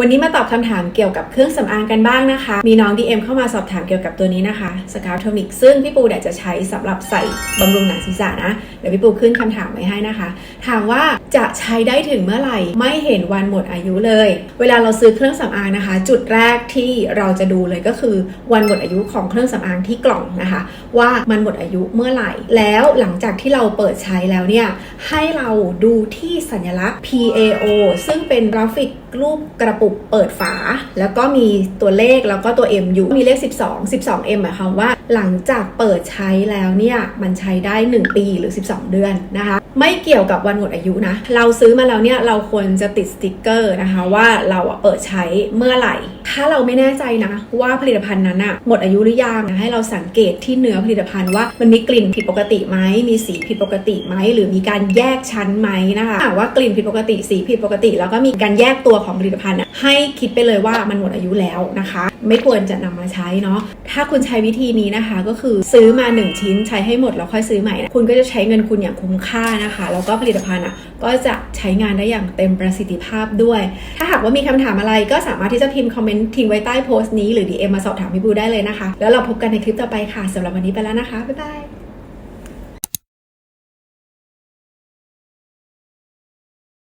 วันนี้มาตอบคำถามเกี่ยวกับเครื่องสำอางกันบ้างนะคะ มีน้อง DM เข้ามาสอบถามเกี่ยวกับตัวนี้นะคะสกาวโทมิกซึ่งพี่ปูเนี่ยวจะใช้สำหรับใส่บำรุงหนังศีรษะนะ เดี๋ยวพี่ปูขึ้นคำถามไว้ให้นะคะ ถามว่าจะใช้ได้ถึงเมื่อไหร่ ไม่เห็นวันหมดอายุเลย เวลาเราซื้อเครื่องสำอางนะคะ จุดแรกที่เราจะดูเลยก็คือวันหมดอายุของเครื่องสำอางที่กล่องนะคะ ว่ามันหมดอายุเมื่อไหร่ แล้วหลังจากที่เราเปิดใช้แล้วเนี่ยให้เราดูที่สัญลักษณ์ PAO ซึ่งเป็นกราฟิกรูปกระปุกเปิดฝา แล้วก็มีตัวเลขแล้วก็ตัว M อยู่มีเลข 12 12 M หมายความว่า หลังจากเปิดใช้แล้วเนี่ยมันใช้ได้ 1 ปีหรือ 12 เดือนนะคะไม่เกี่ยวกับวันหมดอายุนะ เราซื้อมาแล้วเนี่ยเราควรจะติดสติกเกอร์นะคะว่าเราเปิดใช้เมื่อไหร่ ถ้าเราไม่แน่ใจนะว่าผลิตภัณฑ์นั้นอะหมดอายุหรือยังให้เราสังเกตที่เนื้อผลิตภัณฑ์ว่ามันมีกลิ่นผิดปกติไหมมีสีผิดปกติไหมหรือมีการแยกชั้นไหมนะคะหากว่ากลิ่นผิดปกติสีผิดปกติ แล้วก็มีการแยกตัวของผลิตภัณฑ์ให้คิดไปเลยว่ามันหมดอายุแล้วนะคะ ไม่ควรจะนำมาใช้เนาะถ้าคุณใช้วิธีนี้นะคะ ก็คือซื้อมา 1 ชิ้นใช้ให้หมดแล้วค่อยซื้อใหม่นะคุณก็จะใช้เงินคุณอย่างคุ้มค่านะคะแล้วก็ผลิตภัณฑ์อะก็จะใช้งานได้อย่างเต็มประสิทธิภาพด้วย ถ้าหากว่ามีคำถามอะไรก็สามารถที่จะพิมพ์คอมเมนต์ทิ้งไว้ใต้โพสต์นี้หรือ DM มาสอบถามพี่บูได้เลยนะคะ แล้วเราพบกันในคลิปต่อไปค่ะสำหรับวันนี้ไปแล้วนะคะบ๊ายบาย